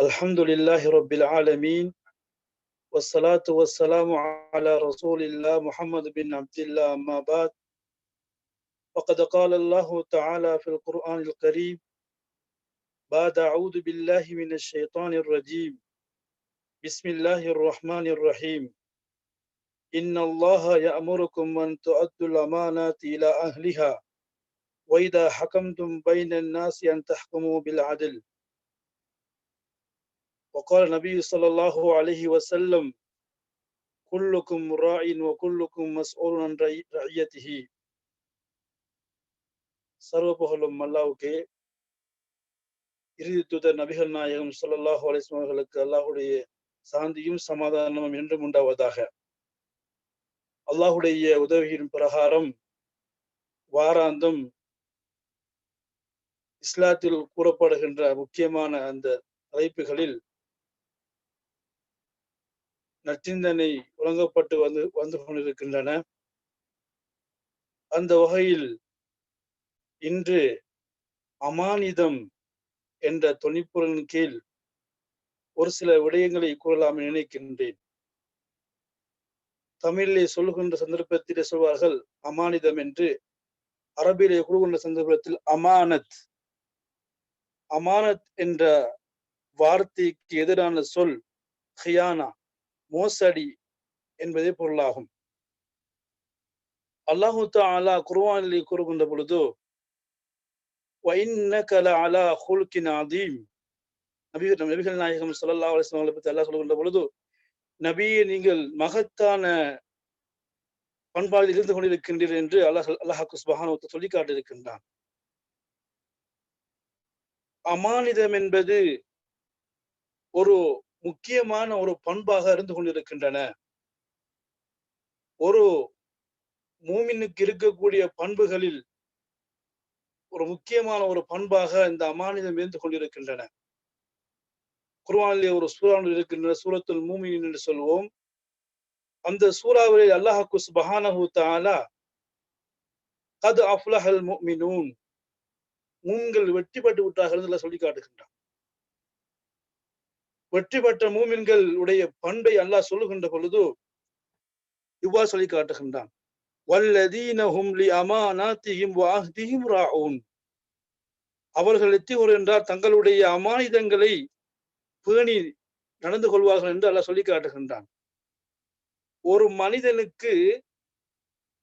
الحمد لله رب العالمين والصلاة والسلام على رسول الله محمد بن عبد الله أما بعد. وقد قال الله تعالى في القرآن الكريم بعد أعوذ بالله من الشيطان الرجيم. بسم الله الرحمن الرحيم. إن الله يأمركم أن تؤدوا الأمانات إلى أهلها وإذا حكمتم بين الناس أن تحكموا بالعدل. وقال النبي صلى الله عليه وسلم كلكم راع وكلكم مسؤول عن رعي- رعيته சர்வ புகழும் அல்லாவுக்கே இறுதி தூதர் நபிகள் நாயகம் ஸல்லல்லாஹு அலைஹி வஸல்லம் அவர்களுக்கு அல்லாஹுடைய சாந்தியும் சமாதானமும் என்றும் உண்டாவதாக அல்லாஹுடைய உதவியின் பிரகாரம் வாராந்தம் இஸ்லாத்தில் கூறப்படுகின்ற முக்கியமான அந்த தலைப்புகளில் நற்சிந்தனை வழங்கப்பட்டு வந்து வந்து கொண்டிருக்கின்றன. அந்த வகையில் இன்று அமானிதம் என்ற தொனிப்புரின் கீழ் ஒரு சில விடயங்களை கூறலாம் நினைக்கின்றேன். தமிழிலே சொல்லுகின்ற சந்தர்ப்பத்திலே சொல்வார்கள் அமானிதம் என்று. அரபியிலே கூறுகின்ற சந்தர்ப்பத்தில் அமானத் அமானத் என்ற வார்த்தைக்கு எதிரான சொல் ஹியானா மோசடி என்பதே பொருளாகும். அல்லாஹு தாலா குர்வானிலே கூறுகின்ற பொழுது அலா ஹுல்கின் ஆதீம் நபிகள் நாயகம் சொல்லல்லா அலிஸ்லாம் அவர்களை பற்றி அல்லாஹ் சொல்லுகின்ற பொழுது நபியை நீங்கள் மகத்தான பண்பாடு இருந்து கொண்டிருக்கின்றீர்கள் என்று அல்லாஹ் அல்லாஹாக்கு சுபஹானவத்தை சொல்லி காட்டியிருக்கின்றான் அமானிதம் என்பது ஒரு முக்கியமான ஒரு பண்பாக இருந்து கொண்டிருக்கின்றன. ஒரு மூமினுக்கு இருக்கக்கூடிய பண்புகளில் ஒரு முக்கியமான ஒரு பண்பாக இந்த அமானிதம் இருந்து கொண்டிருக்கின்றன. குர்வானிலே ஒரு சூறாவில் இருக்கின்ற சூரத்துல் மூமின் என்று சொல்வோம். அந்த சூறாவிலே அல்லாஹ் சுப்ஹானஹு தாலா கது அஃப்லஹல் மூமினூன் மூன்கள் வெற்றி பெற்று விட்டார்கள் சொல்லி காட்டுகின்றான். வெற்றி பெற்ற மூமின்கள் உடைய பண்பை அல்லாஹ் சொல்லுகின்ற பொழுது இவ்வாறு சொல்லி காட்டுகின்றான். அவர்கள் எத்தி என்றால் தங்களுடைய அமானிதங்களை பேணி நடந்து கொள்வார்கள் என்று அல்லாஹ் சொல்லி காட்டுகின்றான். ஒரு மனிதனுக்கு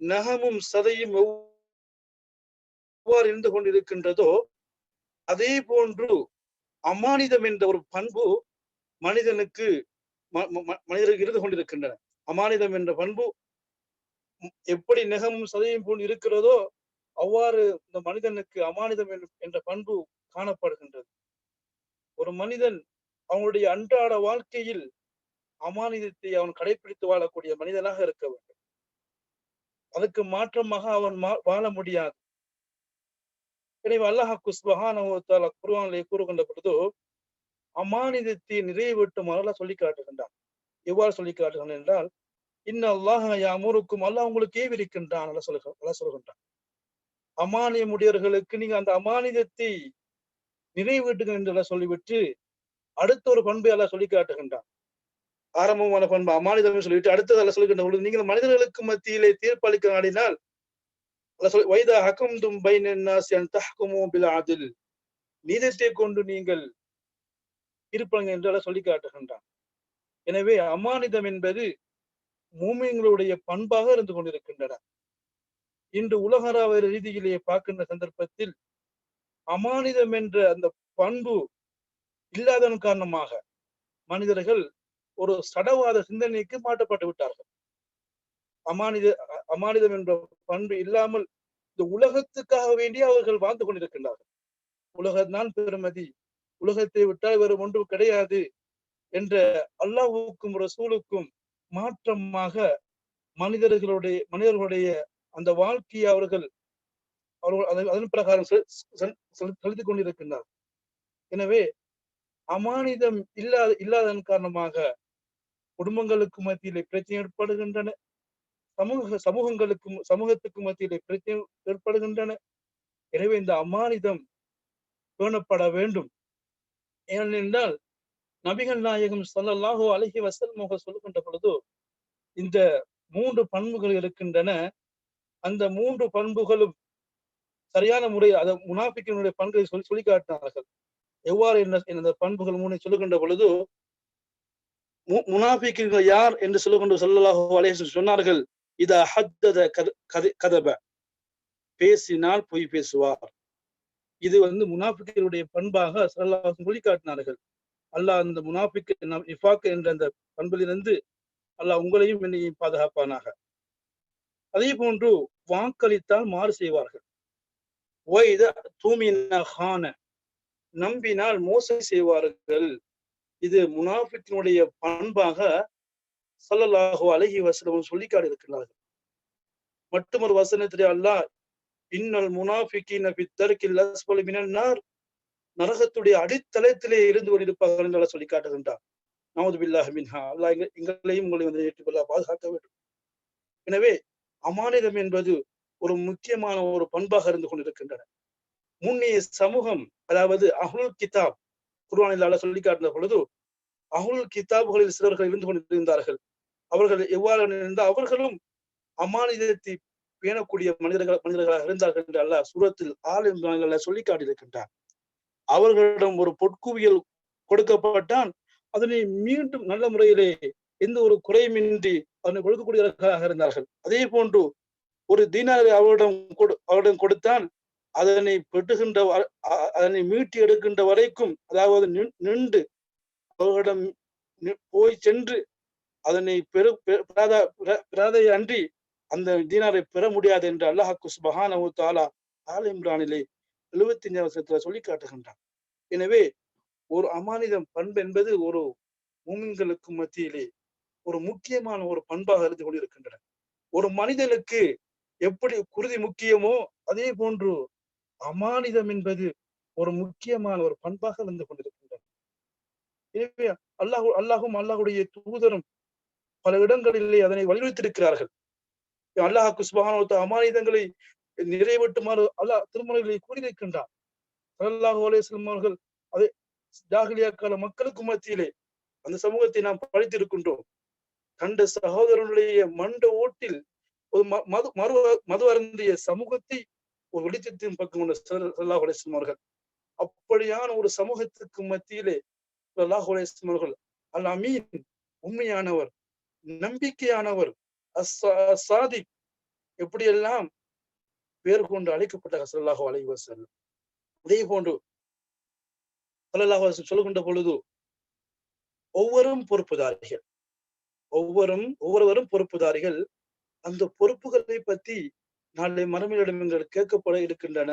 நகமும் சதையும் எவ்வாறு இருந்து கொண்டிருக்கின்றதோ அதே போன்று அமானிதம் என்ற ஒரு பண்பு மனிதனுக்கு ம- ம- மனிதருக்கு இருந்து கொண்டிருக்கின்றன. அமானிதம் என்ற பண்பு எப்படி நெகமும் சதையும் போல் இருக்கிறதோ அவ்வாறு இந்த மனிதனுக்கு அமானிதம் என்ற- பண்பு காணப்படுகின்றது. ஒரு மனிதன் அவனுடைய அன்றாட வாழ்க்கையில் அமானிதத்தை அவன் கடைபிடித்து வாழக்கூடிய மனிதனாக இருக்க வேண்டும். அதுக்கு மாற்றமாக அவன் மா- வாழ முடியாது. எனவே அல்லாஹ் குஸ்பஹான குருவானிலே கூறுகின்ற பொழுது அமானிதத்தை நிறைவேற்றும் அல்லாஹ் சொல்லி காட்டுகின்றான். எவ்வாறு சொல்லி காட்டுகின்றான் என்றால் இன்ன அல்லாஹ் யாமூருக்கும் அல்லாஹ் உங்களுக்கு ஏவிருக்கின்றான் அல்ல சொல்லுக அல்ல சொல்கின்றான் அமானியமுடையவர்களுக்கு நீங்க அந்த அமானிதத்தை நிறைவேற்றுங்க என்று சொல்லிவிட்டு அடுத்த ஒரு பண்பை அல்ல சொல்லி காட்டுகின்றான். ஆரம்பமான பண்பு அமானிதம் சொல்லிவிட்டு அடுத்தது அல்ல சொல்லுகின்ற பொழுது நீங்கள் மனிதர்களுக்கு மத்தியிலே தீர்ப்பளிக்க நாடினால் அல்லாஹ் சொல்லி வைதா ஹக்கம் தும் பைனன்னாஸ் அன் தஹ்குமோ பில் அதில் நீதத்தை கொண்டு நீங்கள் இருப்பாங்க என்று அல்லாஹ் சொல்லி காட்டுகின்றான். எனவே அமானிதம் என்பது மூமியங்களுடைய பண்பாக இருந்து கொண்டிருக்கின்றன. இன்று உலகராவ ரீதியிலேயே பார்க்கின்ற சந்தர்ப்பத்தில் அமானிதம் என்ற அந்த பண்பு இல்லாதன் காரணமாக மனிதர்கள் ஒரு சடவாத சிந்தனைக்கு மாற்றப்பட்டு விட்டார்கள். அமானித அமானிதம் என்ற பண்பு இல்லாமல் இந்த உலகத்துக்காக வேண்டிய அவர்கள் வாழ்ந்து கொண்டிருக்கின்றார்கள். உலகத்தான் பெருமதி. உலகத்தை விட்டால் வேறு ஒன்றும் கிடையாது என்ற அல்லாஹுக்கும் ரசூலுக்கும் மாற்றமாக மனிதர்களுடைய மனிதர்களுடைய அந்த வாழ்க்கையை அவர்கள் அவர்கள் அதன் பிரகாரம் செ- செ- செலுத்திக் கொண்டிருக்கின்றார் எனவே அமானிதம் இல்லாத இல்லாதன் காரணமாக குடும்பங்களுக்கு மத்தியிலே பிரச்சனை ஏற்படுகின்றன. சமூக சமூகங்களுக்கும் சமூகத்துக்கு மத்தியிலே பிரச்சனை ஏற்படுகின்றன. எனவே இந்த அமானிதம் பேணப்பட வேண்டும். ஏனென்றால் நபிகள் நாயகம் சொல்லல்லாஹோ அழகி வஸல்லம் அவர்கள் சொல்லுகின்ற பொழுது இந்த மூன்று பண்புகள் இருக்கின்றன. அந்த மூன்று பண்புகளும் சரியான முறை அதை முனாபிக்கினுடைய பண்புகளை சொல்லி சொல்லி காட்டினார்கள். எவ்வாறு என்ன இந்த பண்புகள் மூணு சொல்லுகின்ற பொழுது மு- யார் என்று சொல்லுகின்ற ஸல்லல்லாஹு அலைஹி சொன்னார்கள் இத ஹத்தத கத- கத- கதப. பேசினால் பொய் பேசுவார். இது வந்து முனாஃபிக்களுடைய பண்பாக ஸல்லல்லாஹு சொல்லி காட்டினார்கள் அல்லாஹ் அந்த முனாஃபிக் இஃபாக் என்ற அந்த பண்பிலிருந்து அல்லாஹ் உங்களையும் என்னையும் பாதுகாப்பானாக. அதே போன்று வாக்களித்தால் மாறு செய்வார்கள். ஒய்த தூமின ஹான நம்பினால் மோசடி செய்வார்கள். இது முனாஃபிக்கினுடைய பண்பாக ஸல்லல்லாஹு அழகி வசனம் சொல்லி காட்டியிருக்கிறார்கள் மட்டுமொரு வசனத்திலே அல்லாஹ் இன்னல் முனாஃபிகீன ஃபி நரகத்துடைய அடித்தளத்திலே இருந்து கொண்டிருப்பார்கள் என்று சொல்லி காட்டுகின்றார் நமது பில்லாஹ் மின்ஹா. அல்லாஹ் எங்க- எங்களையும் உங்களை வந்து ஏற்றுக்கொள்ள பாதுகாக்க வேண்டும். எனவே அமானிதம் என்பது ஒரு முக்கியமான ஒரு பண்பாக இருந்து கொண்டிருக்கின்றன. முன்னைய சமூகம் அதாவது அஹுல் கிதாப் குர்ஆனில் சொல்லி காட்டின பொழுது அஹ்லுல் கிதாபுகளில் சிலர்கள் இருந்து கொண்டிருந்தார்கள். அவர்கள் எவ்வாறு இருந்தால் அவர்களும் அமானிதத்தை பேணக்கூடிய மனிதர்கள் மனிதர்களாக இருந்தார்கள் என்று அல்லாஹ் சூரத்தில் ஆள் இம்ரான்ல சொல்லி காட்டியிருக்கின்றான். அவர்களிடம் ஒரு பொற்குவியல் கொடுக்கப்பட்டால் அதனை மீண்டும் நல்ல முறையிலே எந்த ஒரு குறையுமின்றி அதனை கொடுக்கக்கூடியவர்களாக இருந்தார்கள். அதே போன்று ஒரு தீனாரை அவரிடம் கொடு அவரிடம் கொடுத்தால் அதனை பெற்றுகின்ற வ- அதனை மீட்டி எடுக்கின்ற வரைக்கும் அதாவது நின்- நின்று அவர்களிடம் போய் சென்று அதனை பெரு பெ- பெறாத- அன்றி அந்த தீனாரை பெற முடியாது என்று அல்லாஹ் சுபஹானஹு தாலா ஆல் இம்ரானிலே எழுபத்தி அஞ்சாம் வருஷத்துல சொல்லி காட்டுகின்றான். எனவே ஒரு அமானிதம் பண்பு என்பது ஒரு மூமின்களுக்கு மத்தியிலே ஒரு முக்கியமான ஒரு பண்பாக இருந்து கொண்டிருக்கின்றன. ஒரு மனிதனுக்கு எப்படி குருதி முக்கியமோ அதே போன்று அமானிதம் என்பது ஒரு முக்கியமான ஒரு பண்பாக இருந்து கொண்டிருக்கின்றன. எனவே அல்லாஹ் அல்லாஹும் அல்லாஹுடைய தூதரும் பல இடங்களிலே அதனை வலியுறுத்தியிருக்கிறார்கள். அல்லாஹ் சுபஹானஹு அமானிதங்களை நிறைவேற்றுமாறு அல்லாஹ் திருமணங்களை கூறியிருக்கின்றார் ஸல்லல்லாஹு அலைஹி அவர்கள் அதே ஜாகிலியா கால மக்களுக்கு மத்தியிலே அந்த சமூகத்தை நாம் படித்திருக்கின்றோம். கண்ட சகோதரனுடைய மண்ட ஓட்டில் ஒரு ம- மது மறு மது அருந்திய சமூகத்தை ஒரு வெளிச்சத்தின் பக்கம் அல்லாஹ் ஸல்லல்லாஹு அவர்கள் அப்படியான ஒரு சமூகத்துக்கு மத்தியிலே அல்லாஹு அலேஸ்லம் அவர்கள் அல் அமீன் உண்மையானவர் நம்பிக்கையானவர் அஸ்ஸா- எப்படியெல்லாம் பேர் கொண்டு அழைக்கப்பட்ட ஸல்லல்லாஹு அலைஹி அதே போன்று ஸல்லல்லாஹு சொல்லுகின்ற பொழுது ஒவ்வொரும் பொறுப்புதாரிகள் ஒவ்வொரும் ஒவ்வொருவரும் பொறுப்புதாரிகள் அந்த பொறுப்புகளை பற்றி நாளை மறுமையிடம் எங்கள் கேட்கப்பட இருக்கின்றன.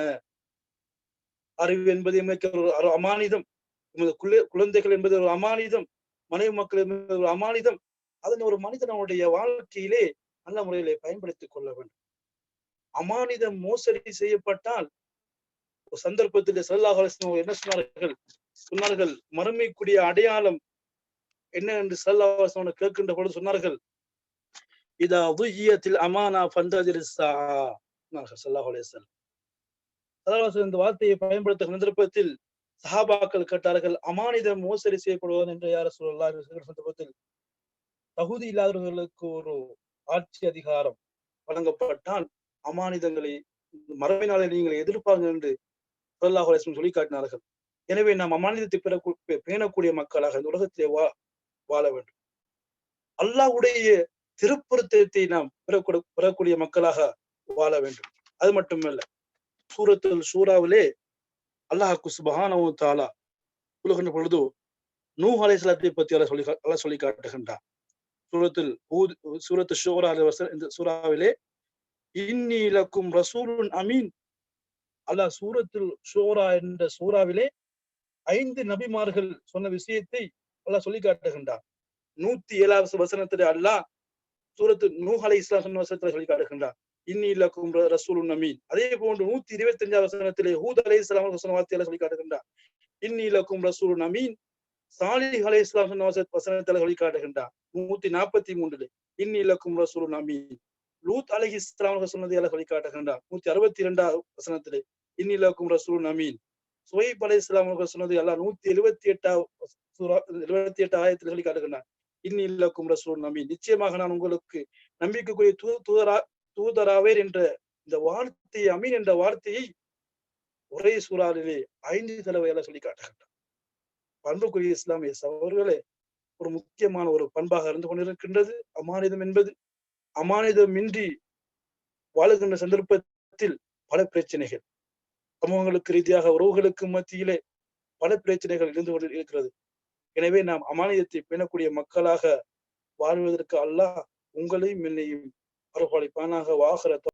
அறிவு என்பது எமக்கு ஒரு அமானிதம். குழந்தைகள் என்பது ஒரு அமானிதம். மனைவி மக்கள் என்பது ஒரு அமானிதம். அதனை ஒரு மனிதனுடைய வாழ்க்கையிலே நல்ல முறையிலே பயன்படுத்திக் கொள்ள வேண்டும். அமானிதம் மோசடி செய்யப்பட்டால் ஒரு சந்தர்ப்பத்தில் ஸல்லல்லாஹு என்ன சொன்னார்கள்? சொன்னார்கள் மறுமைக்குரிய அடையாளம் என்ன என்று ஸல்லல்லாஹு கேட்கின்ற பொழுது சொன்னார்கள் இதா துய்யத்தில் அமானா ஃபந்ததிர் சொன்னார்கள் ஸல்லல்லாஹு இந்த வார்த்தையை பயன்படுத்தும் சந்தர்ப்பத்தில் சஹாபாக்கள் கேட்டார்கள் அமானிதம் மோசடி செய்யப்படுவது என்று யார சொல்லலாம் சந்தர்ப்பத்தில் தகுதி இல்லாதவர்களுக்கு ஒரு ஆட்சி அதிகாரம் வழங்கப்பட்டால் அமானிதங்களை மரபினாலே நீங்கள் எதிர்ப்பாங்க என்று ஸல்லல்லாஹு சொல்லி காட்டினார்கள் எனவே நாம் அமானிதத்தை பெறக்கூ பேணக்கூடிய மக்களாக இந்த உலகத்திலே வா வாழ வேண்டும். அல்லாஹுடைய திருப்பொருத்தத்தை நாம் பெறக்கூட பெறக்கூடிய மக்களாக வாழ வேண்டும். அது மட்டுமல்ல சூரத்தில் சூறாவிலே அல்லாஹ் சுபஹானஹு தாலா சொல்லுகின்ற பொழுது நூ அலைஹிஸ்ஸலாத்தை பற்றி அல்ல சொல்லி கா- சொல்லி காட்டுகின்றான் சூரத்தில் சூரத்து ஷூரா இந்த சூறாவிலே இன்னி இலக்கும் ரசூலுன் அமீன். அல்லாஹ் சூரத்தில் ஷோரா என்ற சூறாவிலே ஐந்து நபிமார்கள் சொன்ன விஷயத்தை அல்லாஹ் சொல்லி காட்டுகின்றார் நூத்தி ஏழாவது வசனத்திலே அல்லாஹ் சூரத்து நூஹ் அலை இஸ்லாம் சொன்ன வசனத்துல சொல்லி காட்டுகின்றார் இன்னி இலக்கும் ரசூலுன் அமீன். அதே போன்று நூத்தி இருபத்தி அஞ்சாவது வசனத்திலே ஹூத் அலை இஸ்லாம் சொன்ன வார்த்தையில சொல்லி காட்டுகின்றார் இன்னி இலக்கும் ரசூலுன் அமீன். சாலிஹ் அலை இஸ்லாம் சொன்ன வசனத்தில சொல்லி காட்டுகின்றார் நூத்தி நாற்பத்தி மூன்றுல இன்னி இலக்கும் ரசூலுன் அமீன். லூத் அலஹி இஸ்லாம் சொன்னதை எல்லாம் வழிகாட்டுகின்றார் நூத்தி அறுபத்தி இரண்டாவது வசனத்திலே இன்னி இலக்கும் ரசூலுன் அமீன். சுவைப் அலை இஸ்லாம் சொன்னது எல்லாம் நூத்தி எழுபத்தி எட்டாவது எழுபத்தி எட்டு ஆயிரத்தில் வழிகாட்டுகின்றார் இன்னி ரசூல் நம்பி நிச்சயமாக நான் உங்களுக்கு நம்பிக்கைக்குரிய தூ தூதரா தூதராவேர் என்ற இந்த வார்த்தையை அமீன் என்ற வார்த்தையை ஒரே சூறாவிலே ஐந்து தடவையால சொல்லி காட்டுகின்றார் பண்புக்குரிய இஸ்லாமிய சவர்களே ஒரு முக்கியமான ஒரு பண்பாக இருந்து கொண்டிருக்கின்றது. அமானிதம் என்பது அமானிதமின்றி வாழுகின்ற சந்தர்ப்பத்தில் பல பிரச்சனைகள் சமூகங்களுக்கு ரீதியாக உறவுகளுக்கு மத்தியிலே பல பிரச்சனைகள் இருந்து கொண்டு இருக்கிறது. எனவே நாம் அமானியத்தை பேணக்கூடிய மக்களாக வாழ்வதற்கு அல்லாஹ் உங்களையும் என்னையும் அரவழைப்பானாக வாகர